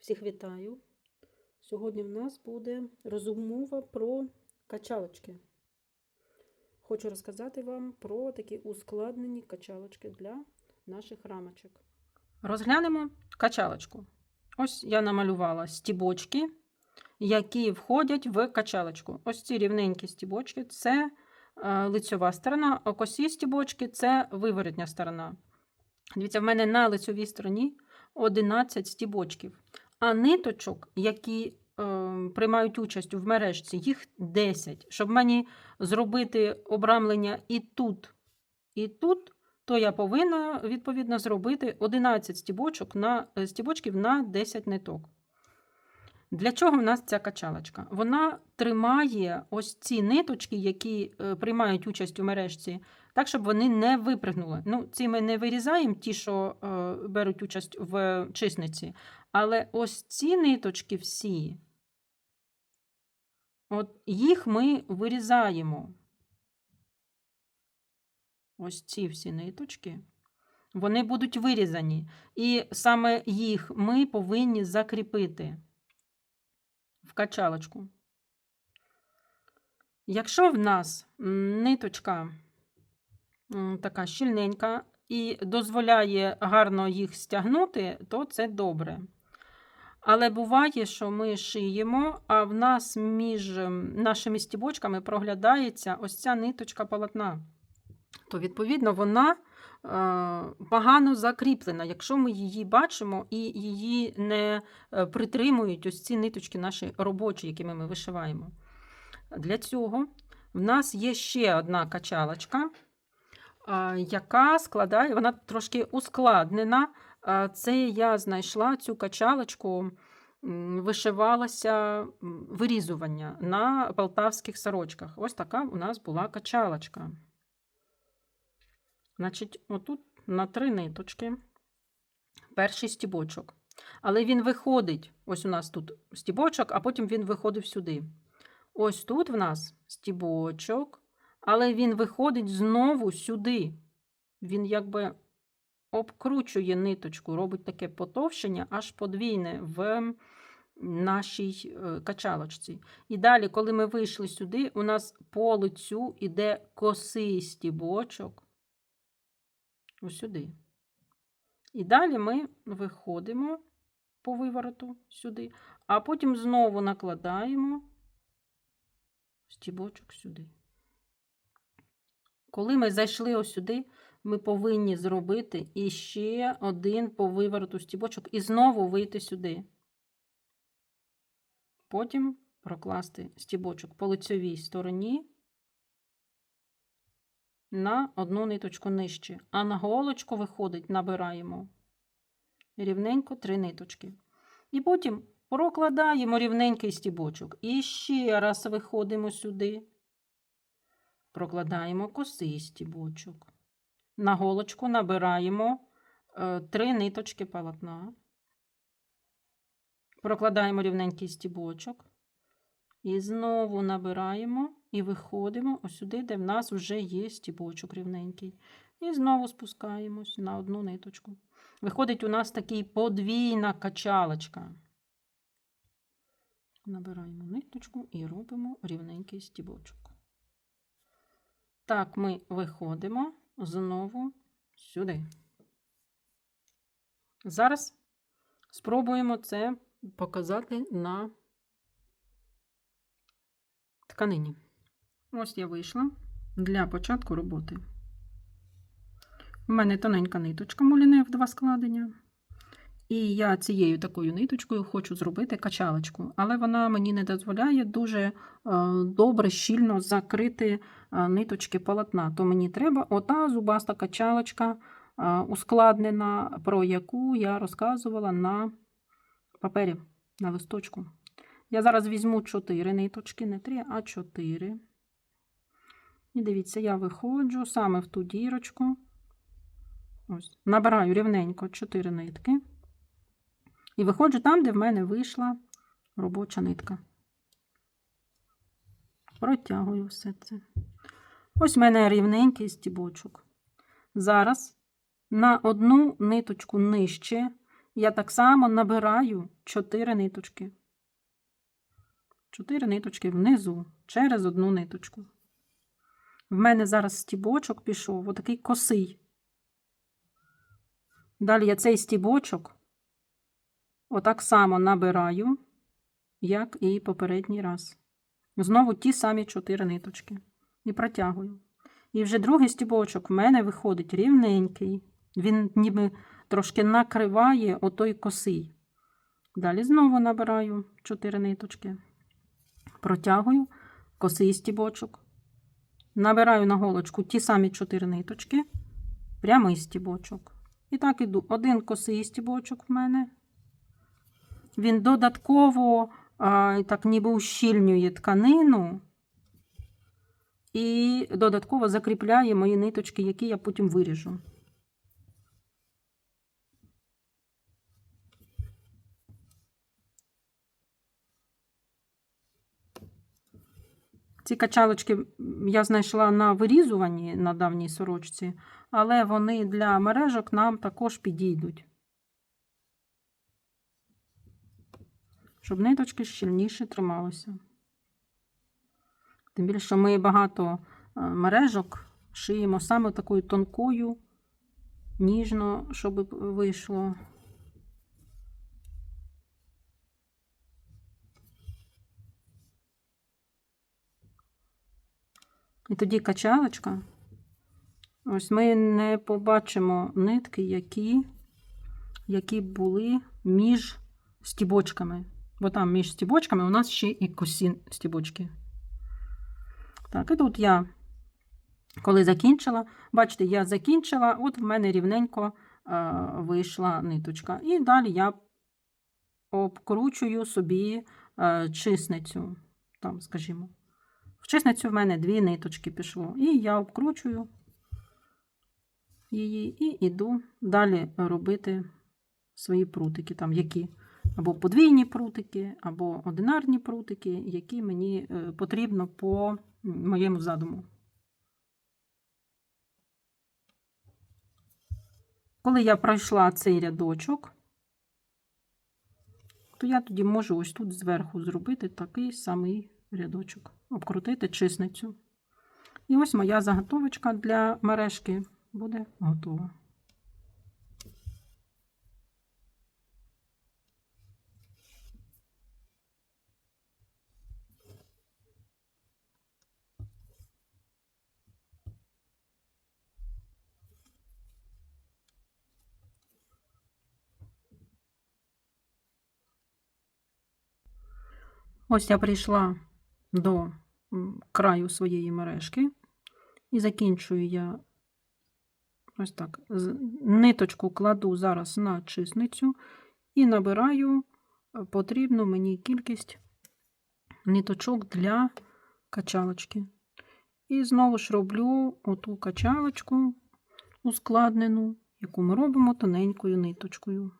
Всіх вітаю. Сьогодні в нас буде розмова про качалочки. Хочу розказати вам про такі ускладнені качалочки для наших рамочок. Розглянемо качалочку. Ось я намалювала стібочки, які входять в качалочку. Ось ці рівненькі стібочки це е, лицьова сторона, а косі стібочки це виворотня сторона. Дивіться, в мене на лицьовій стороні 11 стібочків, а ниточок, які е, приймають участь в мережці, їх 10. Щоб мені зробити обрамлення і тут, і тут, то я повинна відповідно зробити 11 стібочок на, е, стібочків на 10 ниток. Для чого в нас ця качалочка? Вона тримає ось ці ниточки, які е, приймають участь у мережці, так, щоб вони не випригнули. Ну, ці ми не вирізаємо, ті, що е, беруть участь в чисниці. Але ось ці ниточки всі, от їх ми вирізаємо. Ось ці всі ниточки, вони будуть вирізані. І саме їх ми повинні закріпити в качалочку. Якщо в нас ниточка така щільненька і дозволяє гарно їх стягнути, то це добре. Але буває, що ми шиємо, а в нас між нашими стібочками проглядається ось ця ниточка полотна. То, відповідно, вона погано закріплена, якщо ми її бачимо і її не е, притримують ось ці ниточки наші робочі, якими ми вишиваємо. Для цього в нас є ще одна качалочка, яка складає, вона трошки ускладнена. Це я знайшла цю качалочку, м, вишивалася вирізування на полтавських сорочках. Ось така у нас була качалочка. Значить, отут на три ниточки перший стібочок. Але він виходить, ось у нас тут стібочок, а потім він виходив сюди. Ось тут в нас стібочок, але він виходить знову сюди. Він якби обкручує ниточку, робить таке потовщення, аж подвійне в нашій е, качалочці. І далі, коли ми вийшли сюди, у нас по лицю іде косий стібочок. Ось сюди. І далі ми виходимо по вивороту сюди, а потім знову накладаємо стібочок сюди. Коли ми зайшли ось сюди, ми повинні зробити іще один по вивороту стібочок і знову вийти сюди. Потім прокласти стібочок по лицьовій стороні на одну ниточку нижче, а на голочку виходить, набираємо рівненько три ниточки. І потім прокладаємо рівненький стібочок. І ще раз виходимо сюди, прокладаємо косий стібочок. На голочку набираємо е, три ниточки полотна. Прокладаємо рівненький стібочок. І знову набираємо і виходимо ось сюди, де в нас вже є стібочок рівненький. І знову спускаємось на одну ниточку. Виходить у нас такий подвійна качалочка. Набираємо ниточку і робимо рівненький стібочок. Так, ми виходимо знову сюди. Зараз спробуємо це показати на тканині. Ось я вийшла для початку роботи. У мене тоненька ниточка муліне в два складення. І я цією такою ниточкою хочу зробити качалочку, але вона мені не дозволяє дуже е, добре, щільно закрити е, ниточки полотна. То мені треба ота зубаста качалочка, е, ускладнена, про яку я розказувала на папері, на листочку. Я зараз візьму 4 ниточки, не 3, а 4. І дивіться, я виходжу саме в ту дірочку. Ось, Набираю рівненько 4 нитки. І виходжу там, де в мене вийшла робоча нитка. Протягую все це. Ось в мене рівненький стібочок. Зараз на одну ниточку нижче я так само набираю 4 ниточки. 4 ниточки внизу через одну ниточку. В мене зараз стібочок пішов, отакий косий. Далі я цей стібочок отак само набираю, як і попередній раз. Знову ті самі 4 ниточки. І протягую. І вже другий стібочок в мене виходить рівненький. Він ніби трошки накриває отой косий. Далі знову набираю 4 ниточки. Протягую косий стібочок. Набираю на голочку ті самі 4 ниточки, прямий стібочок. І так іду. Один косий стібочок в мене. Він додатково а, так ніби ущільнює тканину і додатково закріпляє мої ниточки, які я потім виріжу. Ці качалочки я знайшла на вирізуванні на давній сорочці, але вони для мережок нам також підійдуть. Щоб ниточки щільніше трималися. Тим більше, ми багато е, мережок шиємо саме такою тонкою, ніжно, щоб вийшло. І тоді качалочка. Ось ми не побачимо нитки, які, які були між стібочками. Бо там між стібочками у нас ще і косі стібочки. Так, і тут я, коли закінчила, бачите, я закінчила, от в мене рівненько е, вийшла ниточка. І далі я обкручую собі е, чисницю, там, скажімо. В чесницю в мене дві ниточки пішло. І я обкручую її і йду далі робити свої прутики, там які або подвійні прутики, або одинарні прутики, які мені е, потрібно по моєму задуму. Коли я пройшла цей рядочок, то я тоді можу ось тут зверху зробити такий самий рядочок обкрутити чисницю. І ось моя заготовочка для мережки буде готова. Ось я прийшла до краю своєї мережки. І закінчую я ось так. Ниточку кладу зараз на чисницю і набираю е, потрібну мені кількість ниточок для качалочки. І знову ж роблю оту качалочку ускладнену, яку ми робимо тоненькою ниточкою.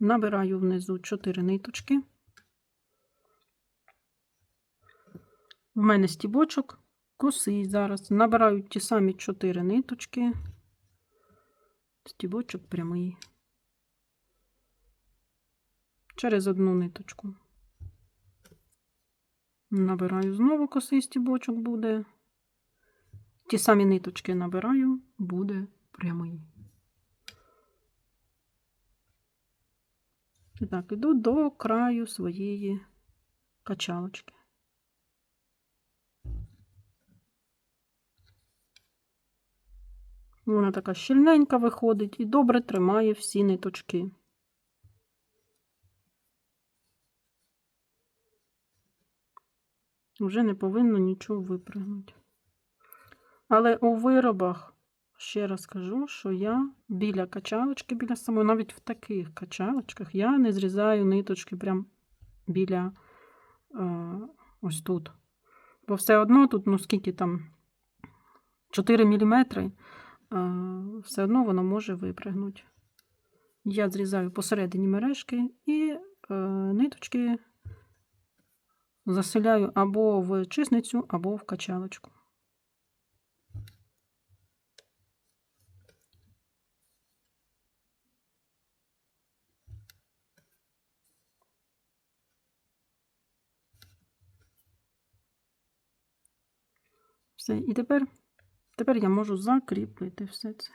Набираю внизу 4 ниточки. У мене стібочок косий зараз. Набираю ті самі 4 ниточки, стібочок прямий. Через одну ниточку. Набираю знову косий стібочок буде. Ті самі ниточки набираю, буде прямий. І так, іду до краю своєї качалочки. Вона така щільненька виходить і добре тримає всі ниточки. Вже не повинно нічого випрыгнути. Але у виробах, ще раз кажу, що я біля качалочки, біля самої, навіть в таких качалочках, я не зрізаю ниточки прям біля е, ось тут. Бо все одно тут, ну скільки там 4 мм, все одно воно може випрягнути. Я зрізаю посередині мережки і е, ниточки заселяю або в чисницю, або в качалочку. Все, і тепер тепер я можу закріпити все це.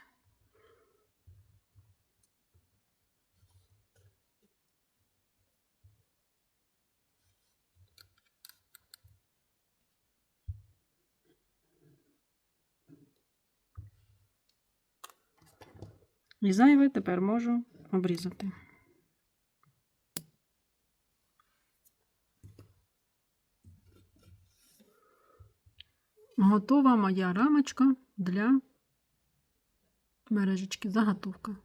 І зайве тепер можу обрізати. Готова моя рамочка для мережечки. Заготовка.